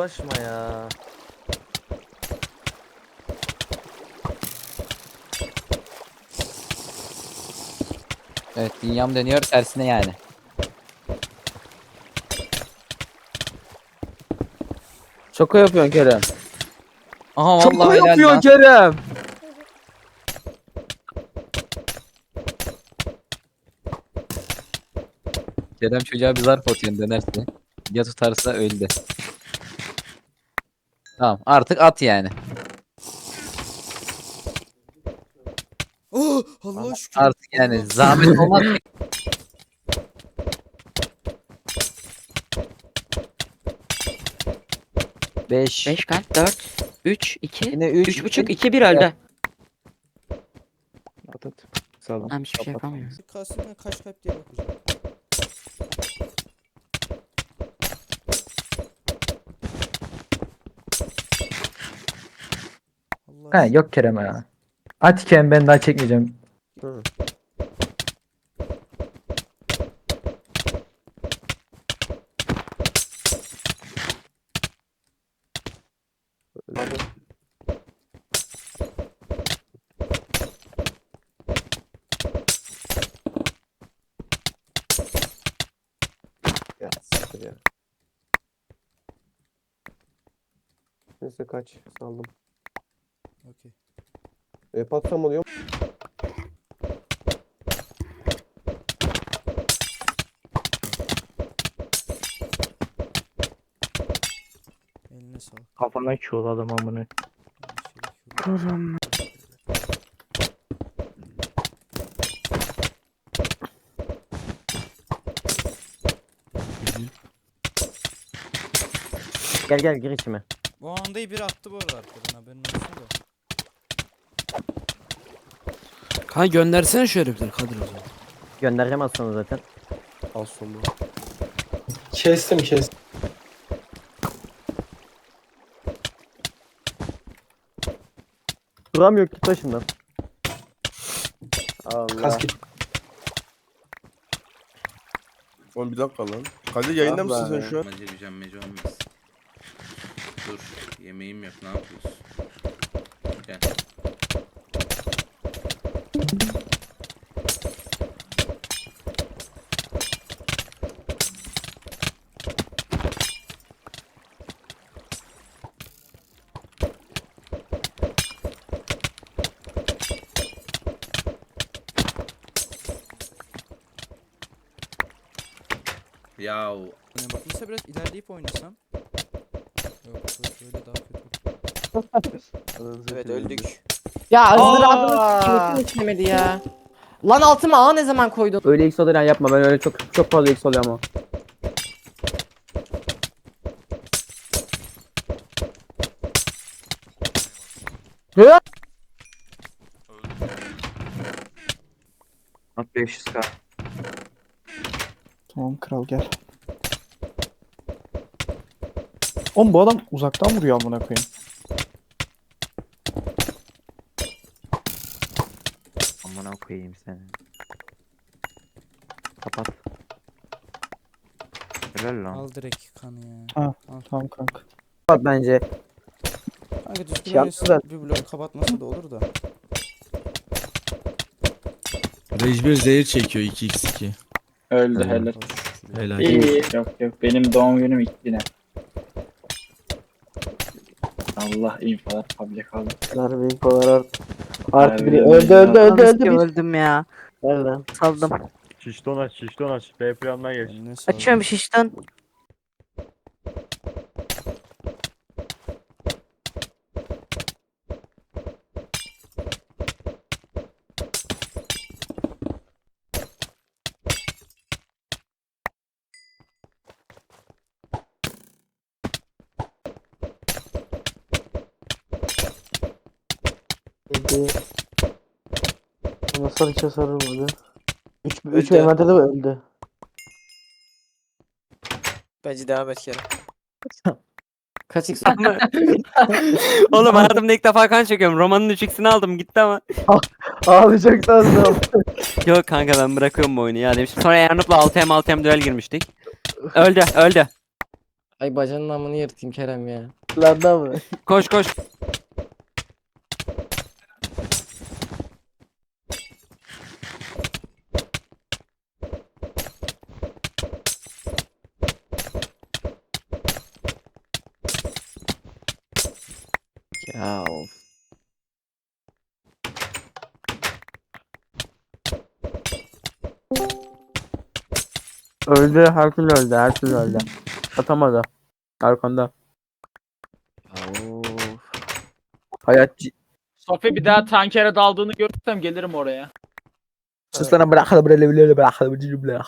uğraşma ya. Evet dünyam dönüyor tersine yani. Şaka yapıyorsun Kerem. Aha vallahi Şaka helal yapıyorsun lan. Kerem. Kerem çocuğa bir zarf atıyorsun dönerse. Ya tutarsa öldü. Tamam artık at yani. Oh Allah şükür. Artık yani zahmet olmaz. Beş. 5 kalp 4 3 2 Yine üç. 3 buçuk 2 1 öldü. At at. Sağ ol. Ben hiçbir şey yapamıyorum. Kalsın kaç kalp diye bakacağım. Ha yok Kerem ya. At Kerem ben daha çekmeyeceğim. Hı. Öldü. Ya siktir ya. Neyse kaç saldım. Okey. E patsam oluyor. Eline sağlık. Kafana çuval amına. Aynı şey. Gel gel gir içime. Bu andayı bir attı bu arada Kanka göndersene şu herifleri Kadir o zaman. Göndereceğim az sonra zaten. Al sonu. Kestim kestim. Duramıyor git başımdan. Allah. Kask git. Oğlum bir dakika lan. Kadir yayında mısın sen şu an? Mece bir mece olmaz. Dur. Yemeğim yok. Ne yapıyorsun? Gel. Yahu Yani bak mesela biraz ilerleyip oynasam. Yok öyle daha kötü. Evet öldük. Ya ızdırabını istemedi ya. Lan altıma A ne zaman koydun? Öyle X oluyor yapma ben öyle çok çok fazla X oluyor ama. At 500k. Tamam kral gel. Oğlum bu adam uzaktan vuruyor amına koyayım. Amına koyayım seni. Kapat. Helal lan. Al direkt kanı ya. Ha. Al. Tamam kanka. Bak bence. Kanka düzgün Şey bir blok kapatmasa da olur da. 1 zehir çekiyor 2x2. Öldü Helal. helal. Helal. İyi yok yok benim doğum günüm iki güne. Allah infolar public aldı. Darbe infolar art. Artı Harbi biri öyle öldü ya. öldü öldü öldü. bir. öldüm ya. Nereden? Saldım. Şişton aç şişton aç. B planına geç. Eline sağlık. Açıyorum şişten. Öldü. Nasıl hiç sarılmadı. 3 3 Öldü. envanterde öldü. Bence devam et Kerem. Kaç x Oğlum hayatımda ilk defa kan çekiyorum. Romanın 3x'ini aldım gitti ama. Ağlayacaktı az daha. Yok kanka ben bırakıyorum bu oyunu ya demiştim. Sonra Ernup'la 6M 6M düel girmiştik. Öldü öldü. Ay bacanın amını yırtayım Kerem ya. Lan da mı? Koş koş. Öldü. Herkül öldü. Herkül öldü. Atamadı. Arkanda. Of. Hayat Sofi bir daha tankere daldığını görürsem gelirim oraya. Sus lan bırak hadi böyle böyle bırak hadi böyle böyle.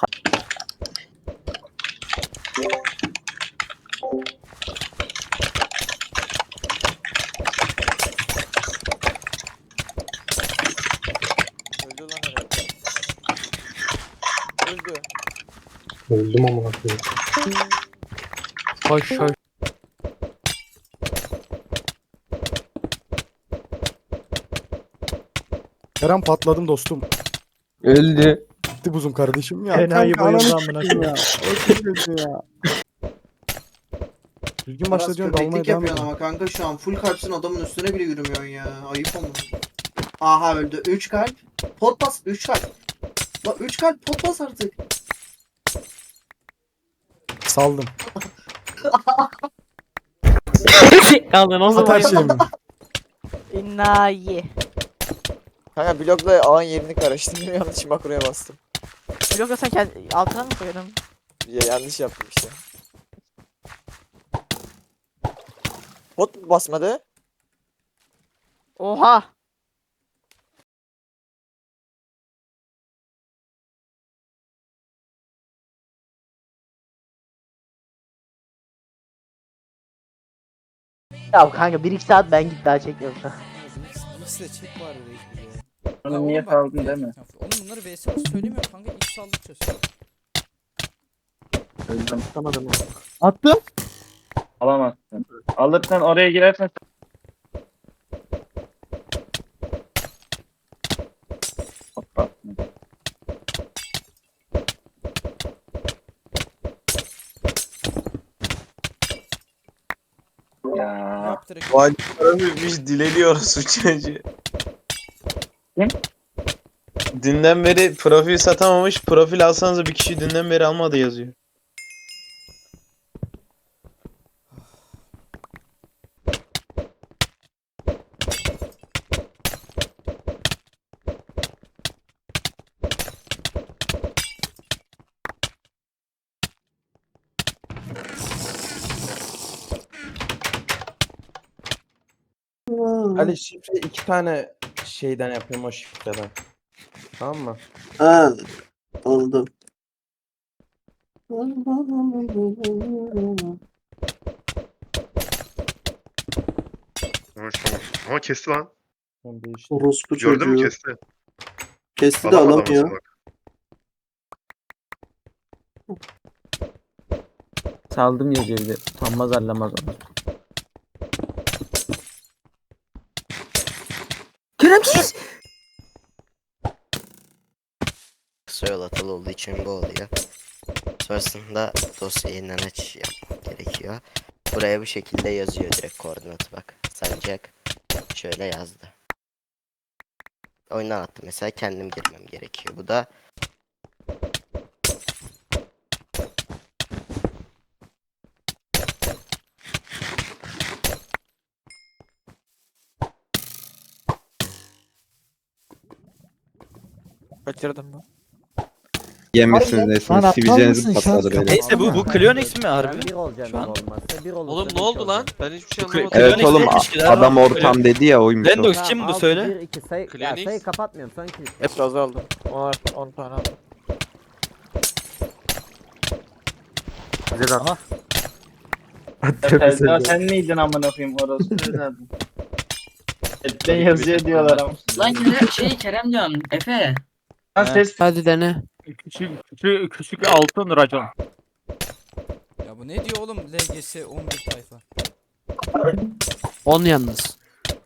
Öldü lan herhalde. Öldü. Öldüm ama koyayım. Koş koş. Kerem patladım dostum. Öldü. Gitti buzum kardeşim ya. Enayi Kanka, bayıldı ananı amına ya. O çok kötü ya. Düzgün başlayacaksın dalmaya devam yapıyorsun ama kanka şu an full kalpsin adamın üstüne bile yürümüyorsun ya. Ayıp ama. Aha öldü. 3 kalp. Pot bas. 3 kalp. La 3 kalp pot bas artık. Saldım. Kaldın o At her şeyimi. Enayi. Kanka blokla ağın yerini karıştırdım yanlış makroya bastım. Blokla sen kendi altına mı koyalım? Ya, yanlış yaptım işte. Pot basmadı. Oha. Ya kanka 1-2 saat ben git daha çekmiyorum. İkisi de çek bari reis bize ya. Onu Ya niye oğlum bak- kaldın değil mi? Ya Oğlum bunları VS nasıl söylemiyor kanka ilk saldıkça söyle. Öldüm. Tutamadım. Attım. Alamazsın. Alırsan oraya girersen Hoppa. Ne Ya. yaptı direkt? Vay biz dileniyoruz çocuğu. Kim? Dünden beri profil satamamış. Profil alsanız bir kişi dünden beri almadı yazıyor. Ali şifre iki tane şeyden yapıyorum o şifreden. Tamam mı? Ha. Oldu. Ama kesti lan. Orospu Gördün mü kesti? Kesti de alamıyor. Saldım bir de. Utanmaz arlamaz ama. Kısa yol atalı olduğu için bu oluyor. Sonrasında dosyayı yeniden aç yapmak gerekiyor. Buraya bu şekilde yazıyor direkt koordinatı bak. Sancak şöyle yazdı. Oyundan attı mesela kendim girmem gerekiyor. Bu da Kaçırdım mı? Yemişsiniz resmen. Sivilcenizi patladı böyle. Neyse bu bu Cleonix mi Ben bir olacağım Şu an- olmazsa bir olursa Oğlum ne oldu lan? Ben hiçbir şey anlamadım. Evet oğlum adam ortam dedi ya oymuş o. Lendox kim bu söyle? bir, iki, sayı, ya Cleonix. sayı kapatmıyorum son kilit. Hep azaldım. 10 10 tane aldım. Aha. Ya sen miydin amına koyayım orası. Etten yazıyor diyorlar ama. Lan şey Kerem diyorum Efe. Lan ses Hadi dene. küçük küçük küçük altın racon. Ya bu ne diyor oğlum LGS 11 tayfa. 10 yalnız.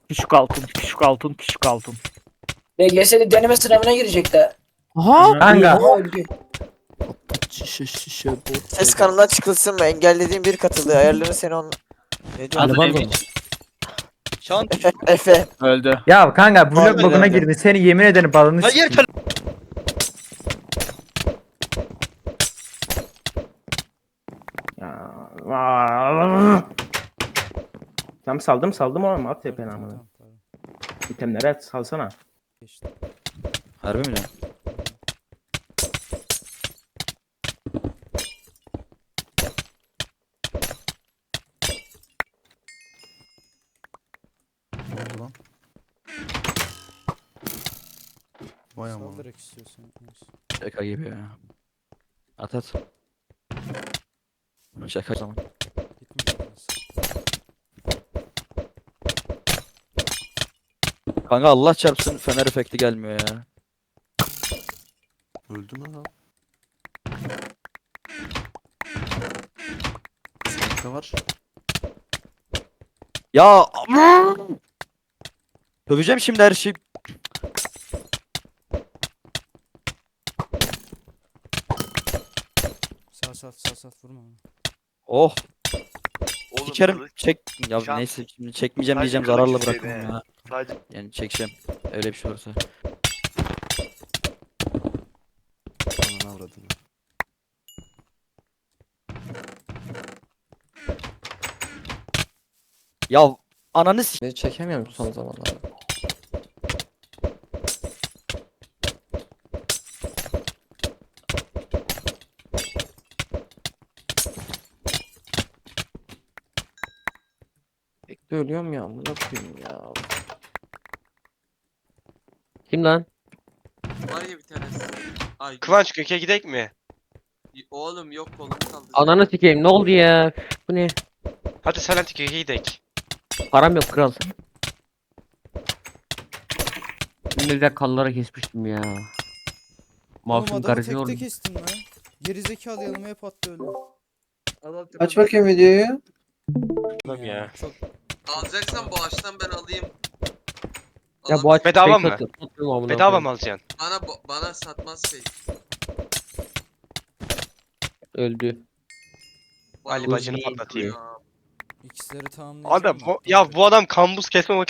Küçük altın, küçük altın, küçük altın. LGS'de deneme sınavına girecek de. Aha. Kanka. öldü. Şş. şişe şişe bot. Ses kanalına çıkılsın mı? Engellediğim bir katıldı. Ayarları seni on... Ne diyorsun? Ali Barzo mu? Şan Efe. Öldü. Ya kanka blok Vallahi bug'una nerede? girdin. Seni yemin ederim balını Hayır. Tam saldım saldım oğlum at Tamam, tepene tamam, amına. tamam, pardon. İtemleri at salsana. Geçti. Harbi mi lan? Ne oldu lan? Vay ama. Sal direkt istiyorsan. Neyse. Şaka gibi ya. At at. Şaka zaman. Gitmiş biraz. Kanka Allah çarpsın fener efekti gelmiyor ya. Öldü mü lan? Ne var? Ya Döveceğim şimdi her şey. Sağ sağ sağ sağ vurma. onu. Oh. Oğlum Sikerim kılıç çek ya Şans. neyse şimdi çekmeyeceğim diyeceğim kılıç zararla bırakamam be. ya. Sadece Yani çekeceğim. Öyle bir şey olursa. Ananı avradını. Ya ananı s- Ne çekemiyorum son zamanlarda. Bekle ölüyorum ya. Amına koyayım ya. Kim lan? var ya bir tanesi. Ay Kıvanç Gök'e gidek mi? oğlum yok kolum kaldı. Ananı sikeyim ne oldu ya? Bu ne? Hadi Silent Gök'e gidek. Param yok kral. Ne güzel kanlara kesmiştim ya. Oğlum Masum adamı garezi tekte oldu. kestin lan. Gerizekalı yanıma hep attı öyle. Aç bakayım videoyu. ya. Çok Alacaksan bu ağaçtan ben alayım. Ya bu aç Bedava mı? Bedava mı alacaksın? Bana bana satmaz şey. Öldü. Ali bacını patlatayım. İkisleri tamamlayacağım. Adam bu, ya bu adam kambuz kesme makinesi.